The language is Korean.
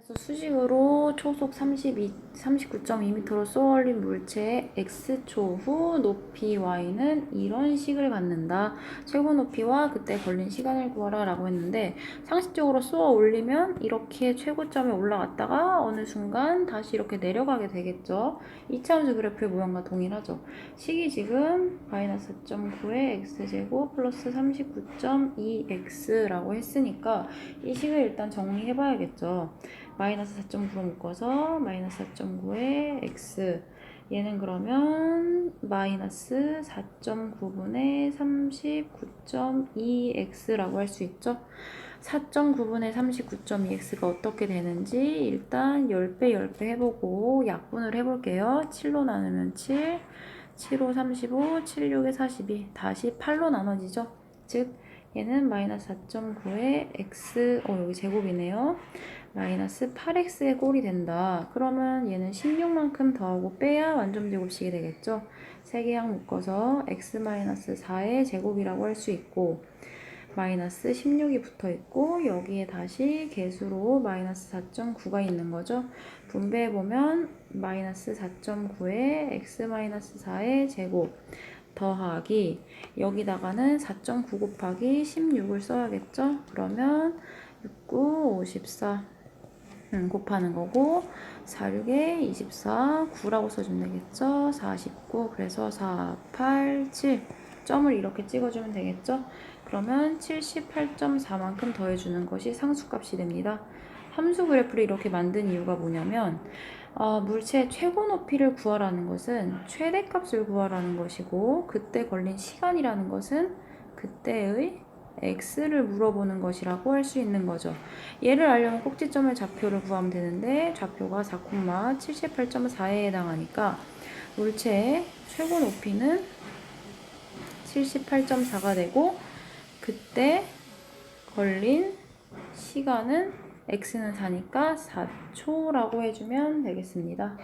그래서 수직으로 초속 32, 39.2m로 쏘아올린 물체의 x초 후 높이 y는 이런 식을 갖는다. 최고 높이와 그때 걸린 시간을 구하라 라고 했는데 상식적으로 쏘아 올리면 이렇게 최고점에 올라갔다가 어느 순간 다시 이렇게 내려가게 되겠죠. 이차함수 그래프의 모양과 동일하죠. 식이 지금 마이너스 4.9의 x제곱 플러스 39.2x라고 했으니까 이 식을 일단 정리해 봐야겠죠. 마이너스 4.9로 묶어서 마이너스 4.9의 x 얘는 그러면 마이너스 4.9분의 39.2x라고 할 수 있죠. 4.9분의 39.2x가 어떻게 되는지 일단 10배 10배 해보고 약분을 해볼게요. 7로 나누면 7, 7호 35, 76에 42 다시 8로 나눠지죠. 즉 얘는 마이너스 4.9의 x 어 여기 제곱이네요. 마이너스 8x의 꼴이 된다. 그러면 얘는 16만큼 더하고 빼야 완전 제곱식이 되겠죠. 세 개양 묶어서 x-4의 제곱이라고 할 수 있고 마이너스 16이 붙어 있고 여기에 다시 개수로 마이너스 4.9가 있는 거죠. 분배해 보면 마이너스 4.9의 x-4의 제곱 더하기 여기다가는 4.9 곱하기 16을 써야겠죠. 그러면 6, 9, 54 음, 곱하는 거고 4, 6에 24, 9라고 써주면 되겠죠. 49 그래서 4, 8, 7 점을 이렇게 찍어주면 되겠죠. 그러면 78.4만큼 더해주는 것이 상수값이 됩니다. 함수 그래프를 이렇게 만든 이유가 뭐냐면 어, 물체의 최고 높이를 구하라는 것은 최대값을 구하라는 것이고 그때 걸린 시간이라는 것은 그때의 x를 물어보는 것이라고 할 수 있는 거죠. 얘를 알려면 꼭지점의 좌표를 구하면 되는데 좌표가 4,78.4에 해당하니까 물체의 최고 높이는 78.4가 되고 그때 걸린 시간은 x는 4니까 4초라고 해주면 되겠습니다.